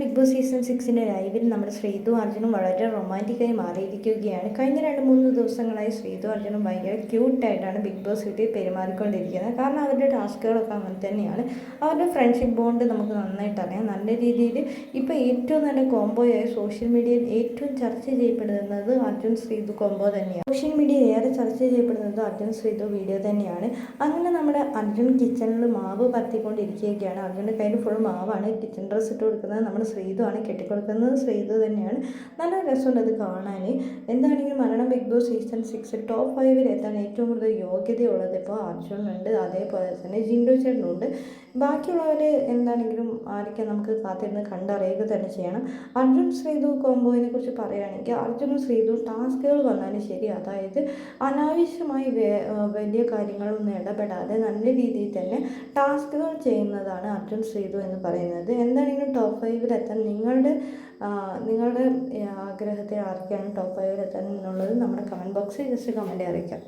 Big boss season സിക്സിന്റെ ലൈവിൽ നമ്മുടെ ശ്രീതു അർജുനും വളരെ റൊമാന്റിക്കായി മാറിയിരിക്കുകയാണ്. കഴിഞ്ഞ രണ്ട് മൂന്ന് ദിവസങ്ങളായി ശ്രീതു അർജുനും ഭയങ്കര ക്യൂട്ടായിട്ടാണ് ബിഗ് ബോസ് വീട്ടിൽ പെരുമാറിക്കൊണ്ടിരിക്കുന്നത്. കാരണം അവരുടെ ടാസ്കുകളൊക്കെ അങ്ങനെ തന്നെയാണ്. അവരുടെ ഫ്രണ്ട്ഷിപ്പ് ബോണ്ട് നമുക്ക് നന്നായിട്ട് അറിയാം. നല്ല രീതിയിൽ ഇപ്പോൾ ഏറ്റവും നല്ല കോംബോയായി സോഷ്യൽ മീഡിയയിൽ ഏറ്റവും ചർച്ച ചെയ്യപ്പെടുന്നത് അർജുൻ ശ്രീതു കോംബോ തന്നെയാണ്. സോഷ്യൽ മീഡിയയിൽ ഏറെ ചർച്ച ചെയ്യപ്പെടുന്നത് അർജുൻ ശ്രീതു വീഡിയോ തന്നെയാണ്. അങ്ങനെ നമ്മുടെ അർജുൻ കിച്ചണിൽ മാവ് പരത്തിക്കൊണ്ടിരിക്കുകയൊക്കെയാണ് അർജുന്റെ കയ്യിൽ ഫുൾ മാവാണ്. കിച്ചൺ ഡ്രസ്സ് ഇട്ട് കൊടുക്കുന്നത്. നമ്മുടെ ശ്രീതു ആണ് കെട്ടിക്കൊടുക്കുന്നത്. ശ്രീതു തന്നെയാണ്. നല്ല രസമുണ്ട് അത് കാണാൻ എന്താണെങ്കിലും Malayalam big boss season six top ഫൈവിൽ എത്താൻ ഏറ്റവും കൂടുതൽ യോഗ്യതയുള്ളത്? ഇപ്പോൾ അർജുനുണ്ട് അതേപോലെ തന്നെ ജിൻഡു ചേട്ടനുണ്ട്. ബാക്കിയുള്ളവർ എന്താണെങ്കിലും ആരൊക്കെ നമുക്ക് കാത്തിരുന്ന് കണ്ടറിയുക തന്നെ ചെയ്യണം. അർജുൻ ശ്രീധു കോംബോയിനെ കുറിച്ച് പറയുകയാണെങ്കിൽ അർജുൻ ശ്രീധു ടാസ്കുകൾ വന്നാലും ശരി അതായത് അനാവശ്യമായി വലിയ കാര്യങ്ങളൊന്നും ഇടപെടാതെ നല്ല രീതിയിൽ തന്നെ ടാസ്കുകൾ ചെയ്യുന്നതാണ് അർജുൻ ശ്രീധു എന്ന് പറയുന്നത്. എന്താണെങ്കിലും ടോപ്പ് ഫൈവിലെത്താൻ നിങ്ങളുടെ നിങ്ങളുടെ ആഗ്രഹത്തെ ആർക്കാണ് ടോപ്പ് ഫൈവിലെത്താൻ എന്നുള്ളത് നമ്മുടെ കമന്റ് ബോക്സിൽ ജസ്റ്റ് കമന്റ് അറിയിക്കാം.